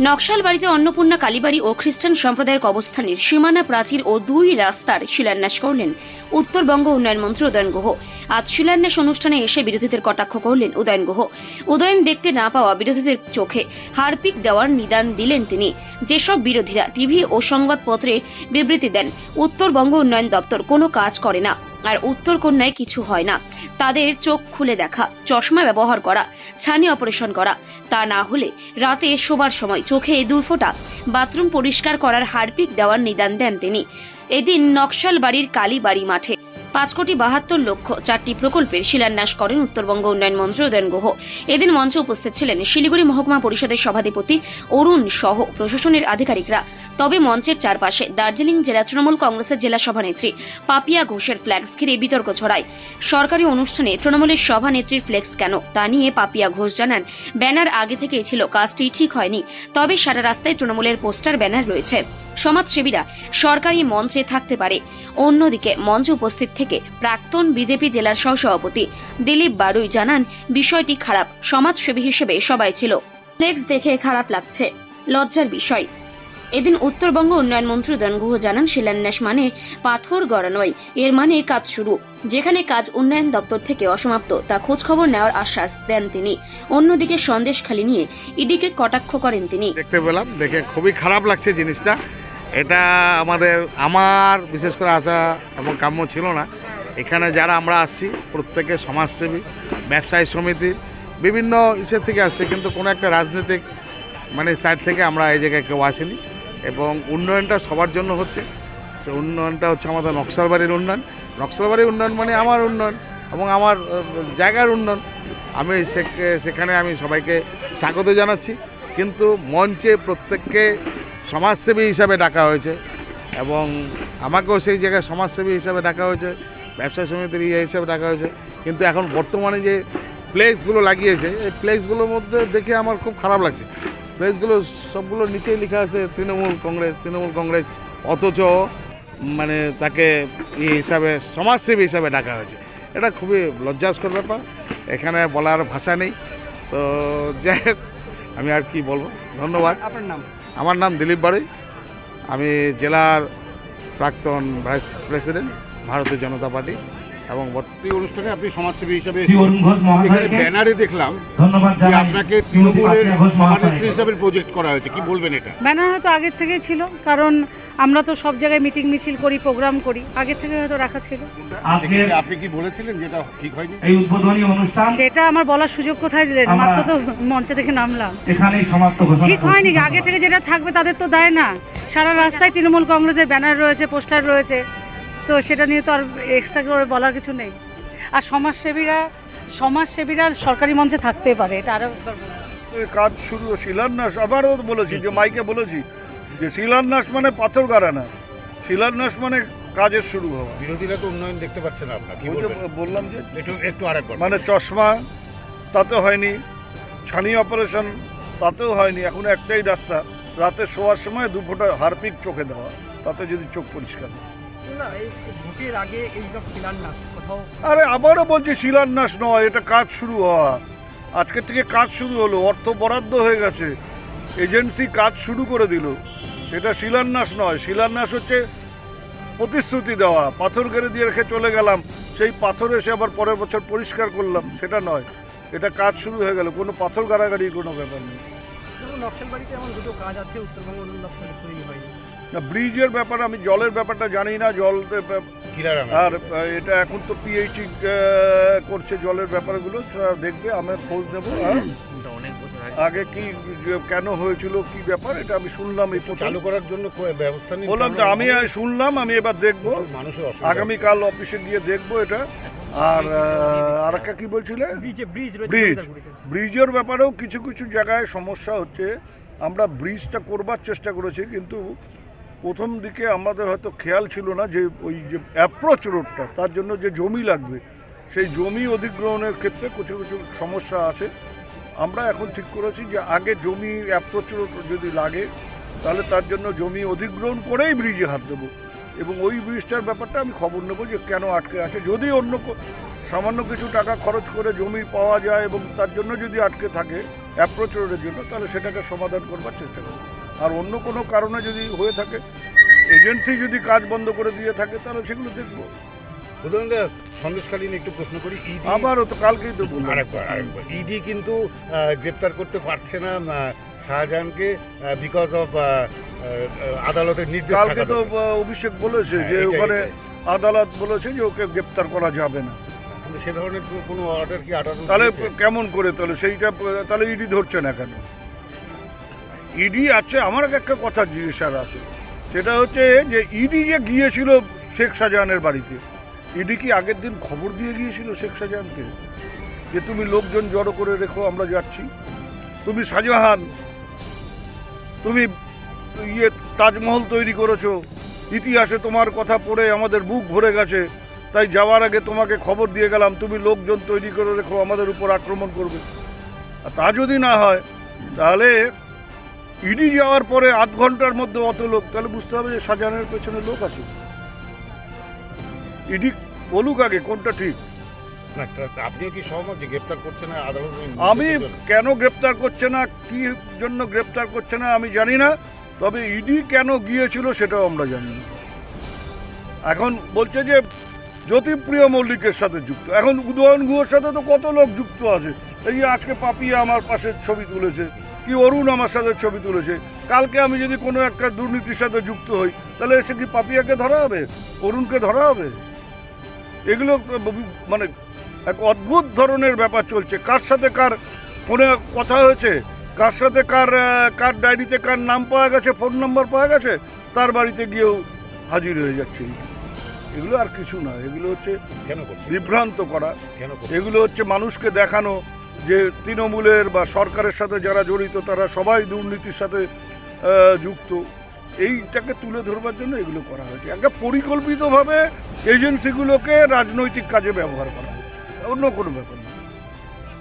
নকশাল বাড়িতে অন্নপূর্ণা কালীবাড়ি ও খ্রিস্টান সম্প্রদায়ের অবস্থানের সীমানা প্রাচীর ও দুই রাস্তার শিলান্যাস করলেন উত্তরবঙ্গ উন্নয়ন মন্ত্রী উদয়ন গুহ। আজ শিলান্যাস অনুষ্ঠানে এসে বিরোধীদের কটাক্ষ করলেন উদয়ন গুহ। উদয়ন দেখতে না পাওয়া বিরোধীদের চোখে হারপিক দেওয়ার নিদান দিলেন তিনি। যেসব বিরোধীরা টিভি ও সংবাদপত্রে বিবৃতি দেন, উত্তরবঙ্গ উন্নয়ন দপ্তর কোনো কাজ করে না। আর উত্তর কন্যায় কিছু হয় না। তাদের চোখ খুলে দেখা, চশমা ব্যবহার করা, ছানি অপারেশন করা। তা না হলে রাতে শোবার সময় চোখে দুই ফোঁটা বাথরুম পরিষ্কার করার হারপিক দেওয়ার নিদান দেন তিনি। এদিন নকশাল বাড়ির কালীবাড়ি মাঠে পাঁচ কোটি বাহাত্তর লক্ষ চারটি প্রকল্পের শিলান্যাস করেন উত্তরবঙ্গ উন্নয়ন মন্ত্রী উদয়ন গুহ। এদিন মঞ্চে উপস্থিত ছিলেন শিলিগুড়ি মহকুমা পরিষদের সভাধিপতি অরুণ সহ প্রশাসনের আধিকারিকরা। তবে মঞ্চের চারপাশে দার্জিলিং জেলা তৃণমূল কংগ্রেসের জেলা সভানেত্রী পাপিয়া ঘোষের ফ্ল্যাক্স ঘিরে বিতর্ক ছড়ায়। সরকারি অনুষ্ঠানে তৃণমূলের সভানেত্রীর ফ্লেক্স কেন তা নিয়ে পাপিয়া ঘোষ জানান, ব্যানার আগে থেকেই ছিল, কাজটি ঠিক হয়নি। তবে সারা রাস্তায় তৃণমূলের পোস্টার, ব্যানার রয়েছে। সমাজসেবীরা সরকারি মঞ্চে থাকতে পারে। অন্যদিকে মঞ্চে উপস্থিত থেকে প্রাক্তন বিজেপি জেলার সহসভাপতি দিলীপ বারুই জানান, বিষয়টি খারাপ। সমাজসেবী হিসেবে সবাই ছিল। ফ্লেক্স দেখে খারাপ লাগছে। লজ্জার বিষয়। এদিন উত্তরবঙ্গ উন্নয়ন মন্ত্রী উদয়ন গুহ জানান, শিলান্যাস মানে পাথর গড়া নয় এর মানে কাজ শুরু। যেখানে কাজ উন্নয়ন দপ্তর থেকে অসমাপ্ত, তা খোঁজ খবর নেওয়ার আশ্বাস দেন তিনি। অন্যদিকে সন্দেশখালি নিয়ে ইডিকে কটাক্ষ করেন তিনি। দেখতে পেলাম, দেখে খুবই খারাপ লাগছে জিনিসটা। এটা আমাদের, আমার বিশেষ করে আশা এবং কাম্য ছিল না। এখানে যারা আমরা আসছি, প্রত্যেকে সমাজসেবী, ব্যবসায়ী সমিতির বিভিন্ন ইসের থেকে আসছে, কিন্তু কোনো একটা রাজনৈতিক মানে সাইড থেকে আমরা এই জায়গায় কেউ আসিনি। এবং উন্নয়নটা সবার জন্য হচ্ছে। সে উন্নয়নটা হচ্ছে আমাদের নকশালবাড়ির উন্নয়ন। নকশালবাড়ির উন্নয়ন মানে আমার উন্নয়ন এবং আমার জায়গার উন্নয়ন। আমি সেখানে আমি সবাইকে স্বাগত জানাচ্ছি। কিন্তু মঞ্চে প্রত্যেককে সমাজসেবী হিসাবে ডাকা হয়েছে এবং আমাকেও সেই জায়গায় সমাজসেবী হিসাবে ডাকা হয়েছে ব্যবসা সমিতির ইয়ে হিসাবে ডাকা হয়েছে। কিন্তু এখন বর্তমানে যে ফ্লেক্সগুলো লাগিয়েছে, এই ফ্লেক্সগুলোর মধ্যে দেখে আমার খুব খারাপ লাগছে। ফ্লেক্সগুলো সবগুলো নিচেই লেখা আছে, তৃণমূল কংগ্রেস তৃণমূল কংগ্রেস, অথচ মানে তাকে ই হিসাবে, সমাজসেবী হিসাবে ডাকা হয়েছে। এটা খুবই লজ্জাস্কর ব্যাপার, এখানে বলার ভাষা নেই। তো যাই আমি আর কি বলব? ধন্যবাদ। আপনার নাম? আমার নাম দিলীপ বাড়ি। আমি জেলার প্রাক্তন ভাইস প্রেসিডেন্ট ভারতীয় জনতা পার্টি। এবং বর্তমানে এই অনুষ্ঠানে আপনি সমাজসেবী হিসাবে এখানে ব্যানারে দেখলাম যে আপনাকে তৃণমূলের সভানেত্রী হিসাবে প্রজেক্ট করা হয়েছে। কি বলবেন এটা? ব্যানার হয়তো আগের থেকেই ছিল কারণ আমরা তো সব জায়গায় মিটিং মিছিল করি প্রোগ্রাম করি। আগে থেকে হয়তো রাখা ছিল। আপনি কি বলেছিলেন যেটা ঠিক হয়নি? এই উদ্বোধনী অনুষ্ঠান সেটা আমার বলার সুযোগ কোথায় দিলেন? মাত্র তো মঞ্চে থেকে নামলাম। এখানেই সমাপ্ত ঘোষণা ঠিক হয়নি আগে থেকে যেটা থাকবে তাদের তো দেয় না। সারা রাস্তায় তৃণমূল কংগ্রেসের ব্যানার রয়েছে পোস্টার রয়েছে। তো সেটা নিয়ে তো আর এক্সট্রা করে বলার কিছু নেই। আর সমাজসেবীরা সমাজসেবীরা সরকারি মঞ্চে থাকতে পারে এটা আরও একবার কাজ শুরু শিলান্যাস আবারও বলেছি যে মাইকে বলেছি যে শিলান্যাস মানে পাথর গাড়া না শিলান্যাস মানে কাজের শুরু হওয়া। বিরোধীরা তো উন্নয়ন দেখতে পাচ্ছে না আপনার বললাম যে একটু একটু আরেকবার মানে চশমা তাতে হয়নি ছানি অপারেশন তাতেও হয়নি এখন একটাই রাস্তা রাতে শোয়ার সময় দু ফোঁটা হারপিক চোখে দেওয়া তাতে যদি চোখ পরিষ্কার হয়। আরে আবারও বলছি শিলান্যাস নয় এটা কাজ শুরু হওয়া। আজকে থেকে কাজ শুরু হলো অর্থ বরাদ্দ হয়ে গেছে। এজেন্সি কাজ শুরু করে দিল। সেটা শিলান্যাস নয় শিলান্যাস হচ্ছে প্রতিশ্রুতি দেওয়া। পাথর গেড়ে দিয়ে রেখে চলে গেলাম সেই পাথর এসে আবার পরের বছর পরিষ্কার করলাম সেটা নয়। এটা কাজ শুরু হয়ে গেল কোনো পাথর গাড়াগাড়ির কোনো ব্যাপার নেই। যেমন নকশালবাড়িতে এমন দুটো কাজ আছে উত্তরবঙ্গ তৈরি না ব্রিজের ব্যাপার আমি জলের ব্যাপারটা জানি না জল আর এটা এখন তো পিএইচি করছে জলের ব্যাপারগুলো দেখবে আমি খোঁজ নেব? আগে। কি কেন হয়েছিল কি ব্যাপার এটা আমি শুনলাম এই চালু করার জন্য ব্যবস্থা নিন। বললাম তো আমি শুনলাম আমি এবার দেখব। মানুষের অসুবিধা আগামীকাল অফিসে গিয়ে দেখব এটা। আর আর একটা কি বলছিলে? ব্রিজে ব্রিজ ব্রিজ। ব্রিজের ব্যাপারেও কিছু কিছু জায়গায় সমস্যা হচ্ছে। আমরা ব্রিজটা করবার চেষ্টা করেছি কিন্তু প্রথম দিকে আমাদের হয়তো খেয়াল ছিল না যে ওই যে অ্যাপ্রোচ রোডটা তার জন্য যে জমি লাগবে, সেই জমি অধিগ্রহণের ক্ষেত্রে কিছু কিছু সমস্যা আছে। আমরা এখন ঠিক করেছি যে আগে জমি অ্যাপ্রোচ রোড যদি লাগে, তাহলে তার জন্য জমি অধিগ্রহণ করেই ব্রিজে হাত দেবো। এবং ওই ব্রিজটার ব্যাপারটা আমি খবর নেব যে কেন আটকে আছে। যদি অন্য সামান্য কিছু টাকা খরচ করে জমি পাওয়া যায় এবং তার জন্য যদি আটকে থাকে অ্যাপ্রোচ রোডের জন্য, তাহলে সেটাকে সমাধান করবার চেষ্টা করব। আর অন্য কোনো কারণে যদি হয়ে থাকে এজেন্সি যদি কাজ বন্ধ করে দিয়ে থাকে তাহলে সেগুলো দেখব। সন্দেশকালীন একটু প্রশ্ন করি ইডি আবারও তো কালকেই তো বললাম আরেকবার আরেকবার। ইডি কিন্তু গ্রেপ্তার করতে পারছে না শাহজাহানকে বিকজ অফ আদালতের নির্দেশ কালকে তো অভিষেক বলেছে হ্যাঁ, যে ওখানে আদালত বলেছে যে ওকে গ্রেপ্তার করা যাবে না। কিন্তু সে ধরনের কোনো অর্ডার কি আদালত তাহলে কেমন করে? তাহলে সেইটা তাহলে ইডি ধরছে না কেন? ইডি আছে, আমার একটা কথা জিজ্ঞাসার আছে। সেটা হচ্ছে যে ইডি যে গিয়েছিল শেখ শাহজাহানের বাড়িতে, ইডি কি আগের দিন খবর দিয়ে গিয়েছিল শেখ শাহজাহানকে? যে তুমি লোকজন জড়ো করে রেখো, আমরা যাচ্ছি। তুমি শাহজাহান, তুমি ইয়ে তাজমহল তৈরি করেছ, ইতিহাসে তোমার কথা পড়ে আমাদের বুক ভরে গেছে, তাই যাওয়ার আগে তোমাকে খবর দিয়ে গেলাম, তুমি লোকজন তৈরি করে রেখো, আমাদের উপর আক্রমণ করবে। আর তা যদি না হয়, তাহলে ইডি যাওয়ার পরে আধ ঘণ্টার মধ্যে অত লোক তাহলে বুঝতে হবে যে শাহজাহানের পেছনে লোক আছে। ইডি বলুক আগে কোনটা ঠিক? না, তা- আপনিও কি সহমত যে গ্রেপ্তার করছে না আমি কেন গ্রেপ্তার করছে না কি জন্য গ্রেপ্তার করছে না আমি জানি না তবে ইডি কেন গিয়েছিল সেটাও আমরা জানি না। এখন বলছে যে জ্যোতিপ্রিয় মল্লিকের সাথে যুক্ত। এখন উদয়ন গুহর সাথে তো কত লোক যুক্ত আছে? এই যে আজকে পাপিয়া আমার পাশে ছবি তুলেছে। কি অরুণ আমার সাথে ছবি তুলেছে? কালকে আমি যদি কোনো একটা দুর্নীতির সাথে যুক্ত হই তাহলে এসে কি পাপিয়াকে ধরা হবে? অরুণকে ধরা হবে? এগুলো মানে এক অদ্ভুত ধরনের ব্যাপার চলছে। কার সাথে কার ফোনে কথা হয়েছে? কার সাথে কার কার ডায়েরিতে কার নাম পাওয়া গেছে ফোন নাম্বার পাওয়া গেছে? তার বাড়িতে গিয়েও হাজির হয়ে যাচ্ছে। এগুলো আর কিছু না। এগুলো হচ্ছে কেন বিভ্রান্ত করা। এগুলো হচ্ছে মানুষকে দেখানো। যে তৃণমূলের বা সরকারের সাথে যারা জড়িত, তারা সবাই দুর্নীতির সাথে যুক্ত। এইটাকে তুলে ধরবার জন্য এগুলো করা হয়েছে। একটা পরিকল্পিতভাবে এজেন্সিগুলোকে রাজনৈতিক কাজে ব্যবহার করা হয়েছে অন্য কোনো ব্যাপার না।